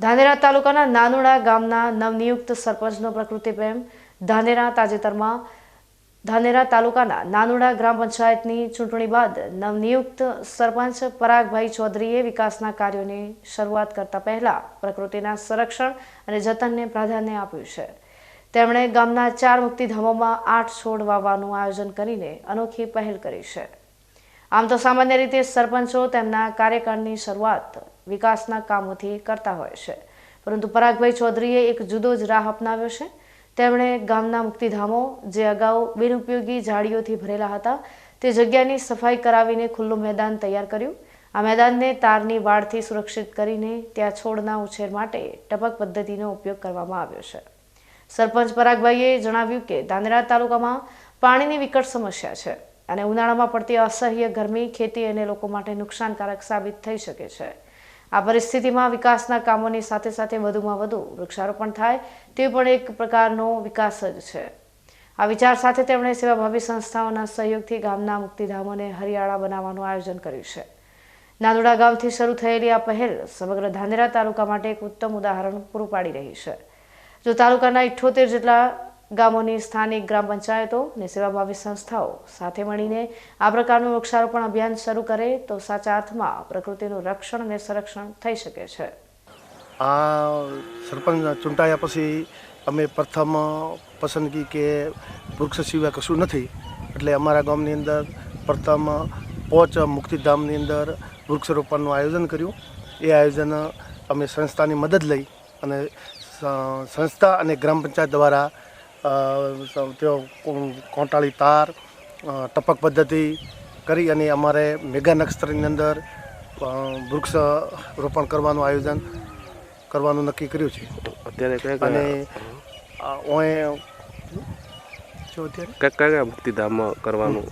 ધાનેરા તાલુકાના નાનુડા ગામના નવનિયુક્ત સરપંચનો પ્રકૃતિ પ્રેમ. ધાનેરા તાજેતરમાં ધાનેરા તાલુકાના નાનુડા ગ્રામ પંચાયતની ચૂંટણી બાદ નવનિયુક્ત સરપંચ પરાગભાઈ ચૌધરીએ વિકાસના કાર્યોની શરૂઆત કરતા પહેલા પ્રકૃતિના સંરક્ષણ અને જતનને પ્રાધાન્ય આપ્યું છે. તેમણે ગામના ચાર મુક્તિધામોમાં આઠ છોડ વાવવાનું આયોજન કરીને અનોખી પહેલ કરી છે. આમ તો સામાન્ય રીતે સરપંચો તેમના કાર્યકાળની શરૂઆત વિકાસના કામોથી કરતા હોય છે. પરંતુ પરાગભાઈ ચૌધરીએ એક જુદો જ રાહ અપનાવ્યો છે. તેમણે ગામના મુક્તિધામો જે અગાઉ બિનઉપયોગી ઝાડીઓથી ભરેલા હતા, તે જગ્યાની સફાઈ કરાવીને ખુલ્લું મેદાન તૈયાર કર્યું. આ મેદાનને તારની વાડથી સુરક્ષિત કરીને ત્યાં છોડના ઉછેર માટે ટપક પદ્ધતિનો ઉપયોગ કરવામાં આવ્યો છે. સરપંચ પરાગભાઈએ જણાવ્યું કે ધાનેરા તાલુકામાં પાણીની વિકટ સમસ્યા છે અને ઉનાળામાં પડતી અસહ્ય ગરમી ખેતી અને લોકો માટે નુકસાનકારક સાબિત થઈ શકે છે. આ પરિસ્થિતિમાં વિકાસના કામોની સાથે સાથે વધુમાં વધુ વૃક્ષારોપણ થાય તે પણ એક પ્રકારનો વિકાસ જ છે. આ વિચાર સાથે તેમણે સેવાભાવી સંસ્થાઓના સહયોગથી ગામના મુક્તિધામોને હરિયાળા બનાવવાનું આયોજન કર્યું છે. નાદોડા ગામથી શરૂ થયેલી આ પહેલ સમગ્ર ધાનેરા તાલુકા માટે એક ઉત્તમ ઉદાહરણ પૂરું પાડી રહી છે. જો તાલુકાના ઇઠ્ઠોતેર જેટલા ગામોની સ્થાનિક ગ્રામ પંચાયતો અને સેવાભાવી સંસ્થાઓ સાથે મળીને આ પ્રકારનું વૃક્ષારોપણ અભિયાન શરૂ કરે તો સાચા અર્થમાં પ્રકૃતિનું રક્ષણ અને સંરક્ષણ થઈ શકે છે. આ સરપંચ ચૂંટાયા પછી અમે પ્રથમ પસંદગી કે વૃક્ષ સિવાય કશું નથી. એટલે અમારા ગામની અંદર પ્રથમ પોચ મુક્તિધામની અંદર વૃક્ષારોપણનું આયોજન કર્યું. એ આયોજન અમે સંસ્થાની મદદ લઈ અને સંસ્થા અને ગ્રામ પંચાયત દ્વારા તેઓ કોંટાળી તાર ટપક પદ્ધતિ કરી અને અમારે મેગા નક્ષત્રની અંદર વૃક્ષ રોપણ કરવાનું આયોજન કરવાનું નક્કી કર્યું છે. અત્યારે અને આ જો અત્યારે? કયા કયા મુક્તિધામમાં કરવાનું?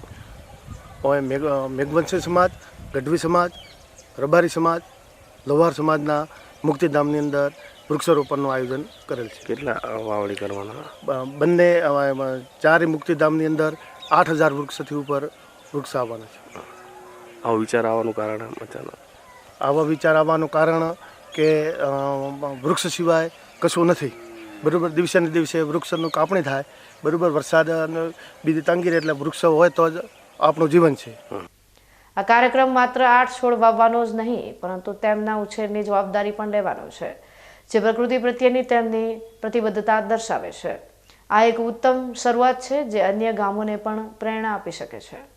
ઓય મેઘ મેઘવંશી સમાજ ગઢવી સમાજ રબારી સમાજ લોહાર સમાજના મુક્તિધામની અંદર વૃક્ષારોપણનું આયોજન કરેલ છે. કેટલા વાવણી કરવાના? બંને ચારે મુક્તિધામની અંદર આઠ હજાર વૃક્ષથી ઉપર વૃક્ષ આવવાના છે. આવો વિચાર આવવાનું કારણ અચાનક? આવા વિચાર આવવાનું કારણ કે વૃક્ષ સિવાય કશું નથી. બરાબર દિવસે ને દિવસે વૃક્ષનું કાપણી થાય. બરાબર વરસાદ અને બીજી તંગી એટલે વૃક્ષ હોય તો જ આપણું જીવન છે. આ કાર્યક્રમ માત્ર આઠ છોડ વાવવાનો જ નહીં, પરંતુ તેમના ઉછેરની જવાબદારી પણ લેવાનો છે, જે પ્રકૃતિ પ્રત્યેની તેમની પ્રતિબદ્ધતા દર્શાવે છે. આ એક ઉત્તમ શરૂઆત છે, જે અન્ય ગામોને પણ પ્રેરણા આપી શકે છે.